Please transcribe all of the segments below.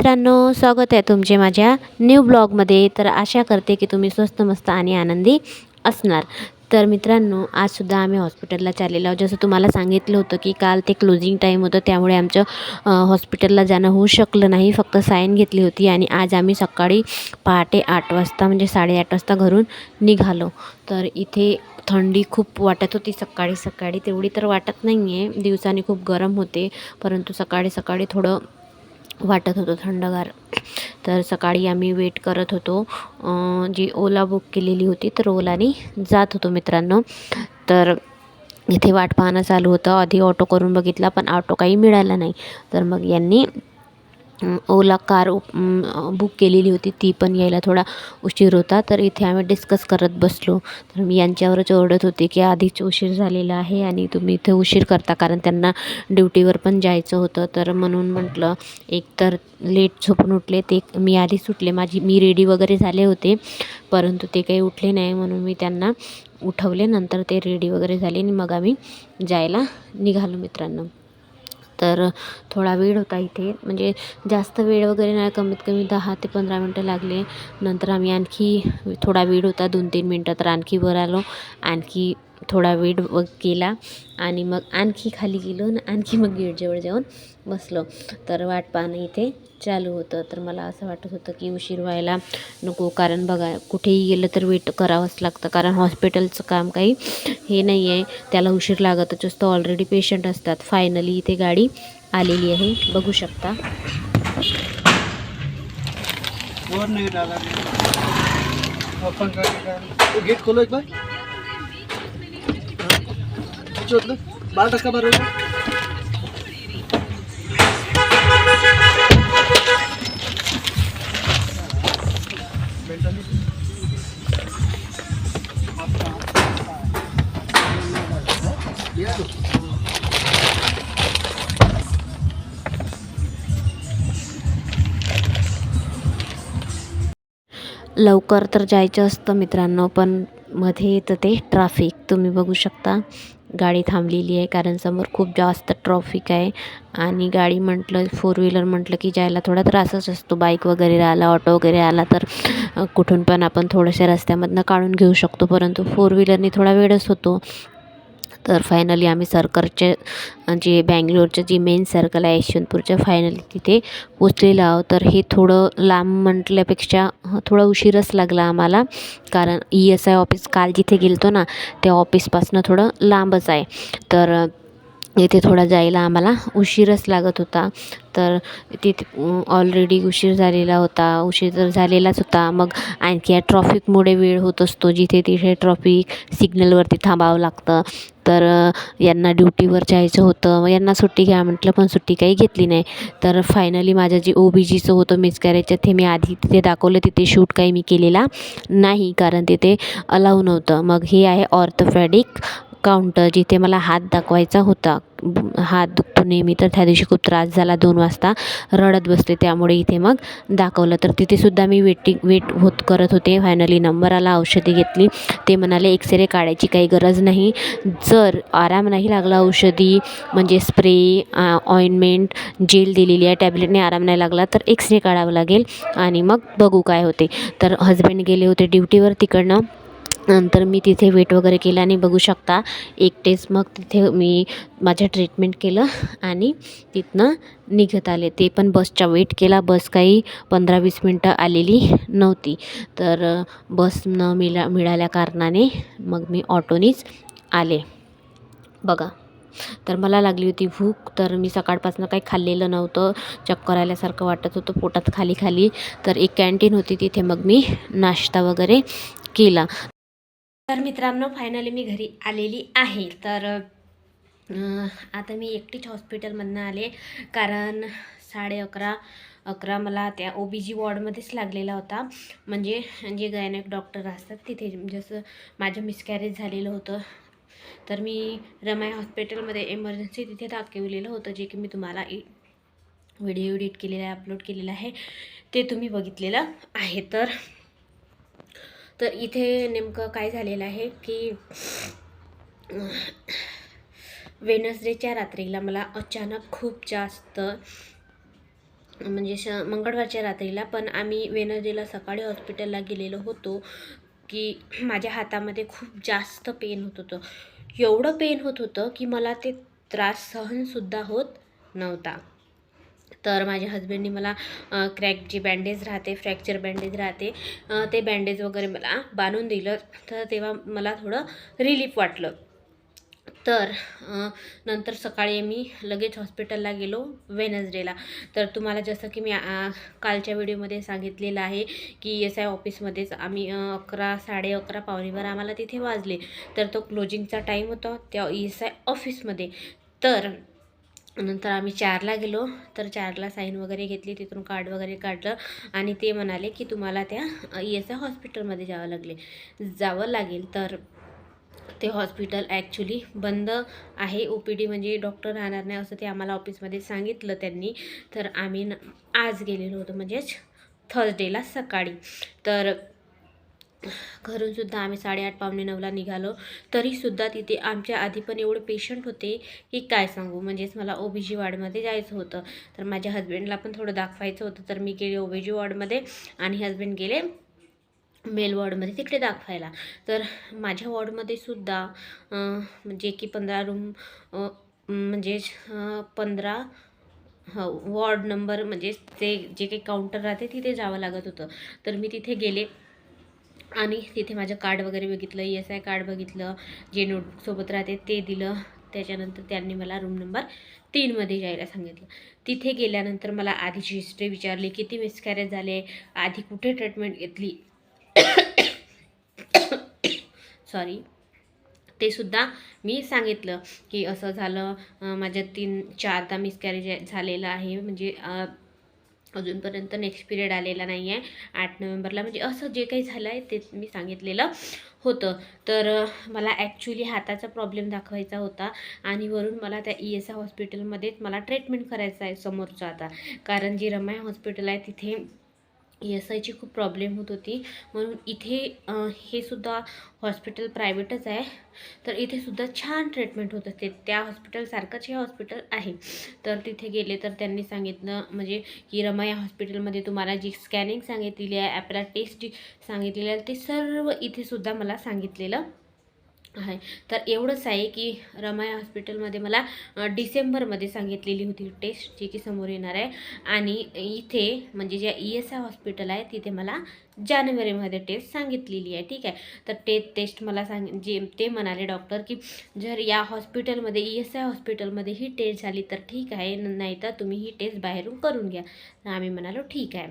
मित्रांनो स्वागत आहे तुमचे माझ्या न्यू ब्लॉगमध्ये तर आशा करते की तुम्ही स्वस्त मस्त आणि आनंदी असणार. तर मित्रांनो आजसुद्धा आम्ही हॉस्पिटलला चाललेलो आहोत. जसं तुम्हाला सांगितलं होतं की काल ते क्लोजिंग टाईम होतं त्यामुळे आमचं हॉस्पिटलला जाणं होऊ शकलं नाही. फक्त साईन घेतली होती आणि आज आम्ही सकाळी पहाटे आठ वाजता म्हणजे साडेआठ वाजता घरून निघालो. तर इथे थंडी खूप वाटत होती सकाळी सकाळी. तेवढी तर वाटत नाही आहे दिवसाने खूप गरम होते परंतु सकाळी सकाळी थोडं वाटत होतं थंडगार. तर सकाळी आम्ही वेट करत होतो. जी ओला बुक केलेली होती तर ओलाने जात होतो मित्रांनो. तर इथे वाट पाहणं चालू होतं. आधी ऑटो करून बघितला पण ऑटो काही मिळाला नाही. तर मग यांनी ओला कार बुक केलेली होती. ती पण यायला थोडा उशीर होता. तर इथे आम्ही डिस्कस करत बसलो. तर मी यांच्यावरच ओरडत होते की आधीच उशीर झालेला आहे आणि तुम्ही इथे उशीर करता कारण त्यांना ड्युटीवर पण जायचं होतं. तर म्हणून म्हटलं एक तर लेट झोपून उठले. ते मी आधीच उठले. माझी मी रेडी वगैरे झाले होते. परंतु ते काही उठले नाही म्हणून मी त्यांना उठवले. नंतर ते रेडी वगैरे झाले आणि मग आम्ही जायला निघालो मित्रांनो. तर थोडा वेळ होता इथे. म्हणजे जास्त वेळ वगैरे नाही कमीत कमी दहा ते पंधरा मिनटं लागले. नंतर आम्ही आणखी थोडा वेळ होता दोन तीन मिनटं तर आणखी वर आलो. आणखी थोडा वेट व केला आणि मग आणखी खाली गेलो आणि आणखी मग गेटजवळ जाऊन बसलो. तर वाट पाहणं इथे चालू होतं. तर मला असं वाटत होतं की उशीर व्हायला नको. कारण बघा कुठेही गेलं तर वेट करावंच लागतं. कारण हॉस्पिटलचं काम काही हे नाही आहे. त्याला उशीर लागतच असतो. ऑलरेडी पेशंट असतात. फायनली इथे गाडी आलेली आहे. बघू शकता. गेट खोलो एक बार. हाँ। चलो बाल रखा लवकर तर जायचं असतं मित्रांनो पण मध्ये येतं ते ट्राफिक तुम्ही बघू शकता. गाडी थांबलेली आहे कारण समोर खूप जास्त ट्रॉफिक आहे. आणि गाडी म्हटलं फोर व्हीलर म्हटलं की जायला थोडा त्रासच असतो बाईक वगैरे आला ऑटो वगैरे आला तर कुठून पण आपण थोड्याशा रस्त्यामधनं काढून घेऊ शकतो. परंतु फोर व्हीलरनी थोडा वेळच होतो. तर फायनली आम्ही सर्कलचे जे बँगलोरचं जी मेन सर्कल आहे यशवंतपूरच्या फायनली तिथे पोचलेलो आहोत. तर हे थोडं लांब म्हटल्यापेक्षा थोडं थोडा उशीरच लागला आम्हाला कारण ई एस आय ऑफिस काल जिथे गेलतो ना त्या ऑफिसपासनं थोडं लांबच आहे. तर येथे इथे थोडा जायला आम्हाला उशीरच लागत होता. तर तिथे ऑलरेडी उशीर झालेला होता. उशीर तर झालेलाच होता. मग आणखी या ट्रॉफिकमुळे वेळ होत असतो जिथे तिथे ट्रॉफिक सिग्नलवरती थांबावं लागतं. तर यांना ड्युटीवर जायचं होतं. मग यांना सुट्टी घ्या म्हटलं पण सुट्टी काही घेतली नाही. तर फायनली माझं जे ओ बी जीचं होतं मिसकॅरेजचं ते मी आधी तिथे दाखवलं. तिथे शूट काही मी केलेला नाही कारण तिथे अलाव नव्हतं. मग हे आहे ऑर्थोफॅडिक काउंटर जिथे मला हात दाखवायचा होता. हात दुखतो नेहमी तर त्या दिवशी खूप त्रास झाला. दोन वाजता रडत बसले त्यामुळे इथे मग दाखवलं. तर तिथेसुद्धा मी वेटिंग वेट होत करत होते. फायनली नंबर आला औषधी घेतली. ते म्हणाले एक्सरे काढायची काही गरज नाही. जर आराम नाही लागला औषधी म्हणजे स्प्रे ऑइंटमेंट जेल दिलेली आहे टॅबलेटने आराम नाही लागला तर एक्सरे काढावं लागेल. आणि मग बघू काय होते. तर हजबंड गेले होते ड्युटीवर तिकडनं नंतर मी तिथे वेट वगैरे केलं आणि बघू शकता एकटेच मग तिथे मी माझ्या ट्रीटमेंट केलं आणि तिथनं निघत आले. ते पण बसचा वेट केला. बस काही पंधरा वीस मिनटं आलेली नव्हती. तर बस न मिळा मिळाल्या कारणाने मग मी ऑटोनीच आले. बघा. तर मला लागली होती भूक. तर मी सकाळपासून काही खाल्लेलं नव्हतं. चक्कर आल्यासारखं वाटत होतं. पोटात खाली खाली तर एक कॅन्टीन होती तिथे. मग मी नाश्ता वगैरे केला. तर मित्रांनो फायनली मी घरी आलेली आहे. तर आता मी एकटीच हॉस्पिटलमधनं आले. कारण साडे अकरा अकरा मला त्या ओ बी जी वॉर्डमध्येच लागलेला होता. म्हणजे जे गायनक डॉक्टर असतात तिथे जसं माझं मिसकॅरेज झालेलं होतं. तर मी रमाई हॉस्पिटलमध्ये एमर्जन्सी तिथे दाखवलेलं होतं जे की मी तुम्हाला इ व्हिडिओ एडिट केलेला आहे अपलोड केलेला आहे ते तुम्ही बघितलेलं आहे. तर तर इथे नेमकं काय झालेलं आहे की वेनसडेच्या रात्रीला मला अचानक खूप जास्त म्हणजे श मंगळवारच्या रात्रीला पण आम्ही वेनसडेला सकाळी हॉस्पिटलला गेलेलो होतो की माझ्या हातामध्ये खूप जास्त पेन होत होतं. एवढं पेन होत होतं की मला ते त्रास सहनसुद्धा होत नव्हता. तर माझ्या हस्बंडनी मला क्रॅक जी बँडेज राहते फ्रॅक्चर बँडेज राहते ते बँडेज वगैरे मला बांधून दिलं. तर तेव्हा मला थोडं रिलीफ वाटलं. तर नंतर सकाळी मी लगेच हॉस्पिटलला गेलो वेनसडेला तर तुम्हाला जसं की मी कालच्या व्हिडिओमध्ये सांगितलेलं आहे की एस आय ऑफिसमध्येच आम्ही अकरा साडे अकरा पावणेबारा आम्हाला तिथे वाजले. तर तो क्लोजिंगचा टाईम होता त्या एस आय ऑफिसमध्ये तर नंतर आम्ही चारला गेलो. तर चारला साईन वगैरे घेतली. तिथून कार्ड वगैरे काढलं. आणि ते म्हणाले की तुम्हाला त्या ई एस आय हॉस्पिटलमध्ये जावं लागले. जावं लागेल तर ते हॉस्पिटल ॲक्च्युली बंद आहे. ओ पी डी म्हणजे डॉक्टर राहणार नाही असं ते आम्हाला ऑफिसमध्ये सांगितलं त्यांनी. तर आम्ही न आज गेलेलो होतो म्हणजेच थर्सडेला सकाळी. तर घरूनसुद्धा आम्ही साडेआठ पावणे नऊला निघालो. तरीसुद्धा तिथे आमच्या आधी पण एवढे पेशंट होते की काय सांगू? म्हणजेच मला ओ बी जी वॉर्डमध्ये जायचं होतं. तर माझ्या हस्बंडला पण थोडं दाखवायचं होतं. तर मी गेले ओ बी जी वॉर्डमध्ये आणि हस्बंड गेले मेल वॉर्डमध्ये तिकडे दाखवायला. तर माझ्या वॉर्डमध्ये सुद्धा म्हणजे की पंधरा रूम म्हणजेच पंधरा ह वॉर्ड नंबर म्हणजेच ते जे काही काउंटर राहते तिथे जावं लागत होतं. तर मी तिथे गेले. आणि तिथे माझं कार्ड वगैरे बघितलं ई एस आय कार्ड बघितलं जे नोटबुकसोबत राहते ते दिलं. त्याच्यानंतर त्यांनी मला रूम नंबर तीनमध्ये जायला सांगितलं. तिथे गेल्यानंतर मला आधीची हिस्ट्री विचारली किती मिसकॅरेज झाले आधी कुठे ट्रीटमेंट घेतली? सॉरी ते सुद्धा मी सांगितलं की असं झालं माझ्या तीन चारदा मिसकॅरेज झालेलं आहे. म्हणजे अजूनपर्यंत नेक्स्ट पिरियड आलेला नाही आहे आठ नोव्हेंबरला. म्हणजे असं जे काही झालं आहे ते मी सांगितलेलं होतं. तर मला ॲक्च्युली हाताचा प्रॉब्लेम दाखवायचा होता आणि वरून मला त्या ई एस आय हॉस्पिटलमध्येच मला ट्रीटमेंट करायचं आहे समोरचं आता. कारण जी रमाई हॉस्पिटल आहे तिथे एस आयची खूप प्रॉब्लेम होत होती. म्हणून इथे हे सुद्धा हॉस्पिटल प्रायव्हेटच आहे. तर इथे सुद्धा छान ट्रीटमेंट होत असते. त्या हॉस्पिटलसारखंच हे हॉस्पिटल आहे. तर तिथे गेले तर त्यांनी सांगितलं म्हणजे की रमा या हॉस्पिटलमध्ये तुम्हाला जी स्कॅनिंग सांगितलेली आहे ॲपला टेस्ट जी सांगितलेली आहे ते सर्व इथे सुद्धा मला सांगितलेलं आहे. तर एवढंच आहे की रमाया हॉस्पिटलमध्ये मला डिसेंबरमध्ये सांगितलेली होती टेस्ट जी की समोर येणार आहे. आणि इथे म्हणजे ज्या ई एस आय हॉस्पिटल आहे तिथे मला जानेवारीमध्ये टेस्ट सांगितलेली आहे. ठीक आहे. तर ते टेस्ट मला सांग जे ते म्हणाले डॉक्टर की जर या हॉस्पिटलमध्ये ई एस आय हॉस्पिटलमध्ये ही टेस्ट झाली तर ठीक आहे. नाही तर तुम्ही ही टेस्ट बाहेरून करून घ्या. तर आम्ही म्हणालो ठीक आहे.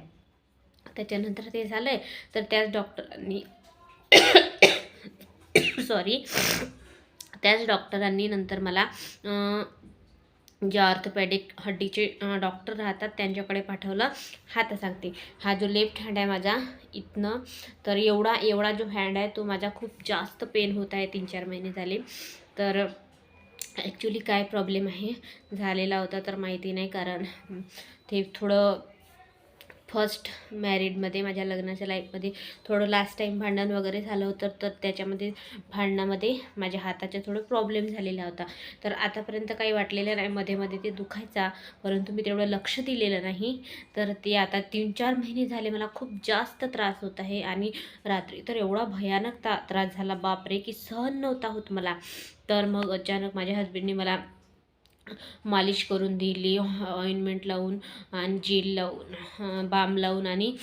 त्याच्यानंतर ते झालं आहे तर त्याच डॉक्टरांनी सॉरी त्याच डॉक्टरांनी नंतर मला जे ऑर्थोपॅडिक हड्डीचे डॉक्टर राहतात त्यांच्याकडे पाठवलं. हात सांगते. हा जो लेफ्ट हँड आहे माझा इथनं तर एवढा एवढा जो हँड आहे तो माझा खूप जास्त पेन होत आहे. तीन चार महिने झाले. तर ॲक्च्युली काय प्रॉब्लेम आहे? झालेला होता तर माहिती नाही कारण ते थोडं फर्स्ट मॅरिडमध्ये माझ्या लग्नाच्या लाईफमध्ये थोडं लास्ट टाईम भांडण वगैरे झालं होतं तर त्याच्यामध्ये भांडणामध्ये माझ्या हाताचा थोडं प्रॉब्लेम झालेला होता. तर आतापर्यंत काही वाटलेलं नाही मध्ये मध्ये ते दुखायचा परंतु मी तेवढं लक्ष दिलेलं नाही. तर ते आता तीन चार महिने झाले मला खूप जास्त त्रास होत आहे आणि रात्री तर एवढा भयानक ता त्रास झाला. बापरे की सहन नव्हता होत मला. तर मग अचानक माझ्या हस्बंडने मला मालिश करून दिली ऑइंटमेंट लावून आणि जेल लावून बाम लावून आणि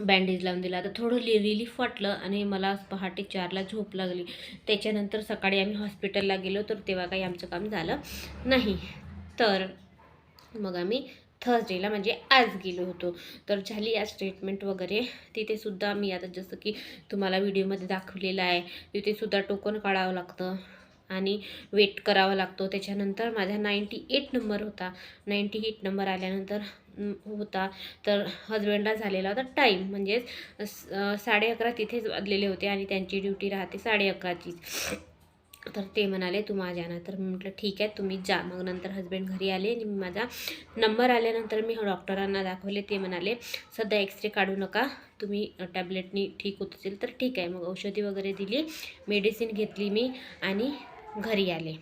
बँडेज लावून दिला. तर थोडं लि रिलीफ वाटलं आणि मला पहाटे चारला झोप लागली. त्याच्यानंतर सकाळी आम्ही हॉस्पिटलला गेलो तर तेव्हा काही आमचं काम झालं नाही. तर मग आम्ही थर्सडेला म्हणजे आज गेलो होतो. तर झाली आज ट्रीटमेंट वगैरे. तिथेसुद्धा मी आता जसं की तुम्हाला व्हिडिओमध्ये दाखवलेलं आहे. तिथेसुद्धा टोकन काढावं लागतं. आणि वेट करावा लागतो. त्याच्यानंतर माझा नाईंटी एट नंबर होता. नाईंटी एट नंबर आल्यानंतर होता. तर हजबंडला झालेला होता टाईम म्हणजेच साडे अकरा तिथेच वाजलेले होते आणि त्यांची ड्युटी राहते साडे अकराचीच. तर ते म्हणाले तू माझ्या ना. तर मी म्हटलं ठीक आहे तुम्ही जा. मग नंतर हस्बंड घरी आले आणि माझा नंबर आल्यानंतर मी डॉक्टरांना दाखवले. ते म्हणाले सध्या एक्सरे काढू नका. तुम्ही टॅबलेटनी ठीक होत असेल तर ठीक आहे. मग औषधी वगैरे दिली मेडिसिन घेतली मी आणि घरी आले.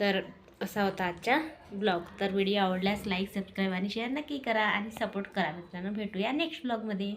तर असा होता आजचा ब्लॉग. तर व्हिडिओ आवडल्यास लाईक सबस्क्राईब आणि शेअर नक्की करा आणि सपोर्ट करा मित्रांनो. भेटूया नेक्स्ट ब्लॉगमध्ये.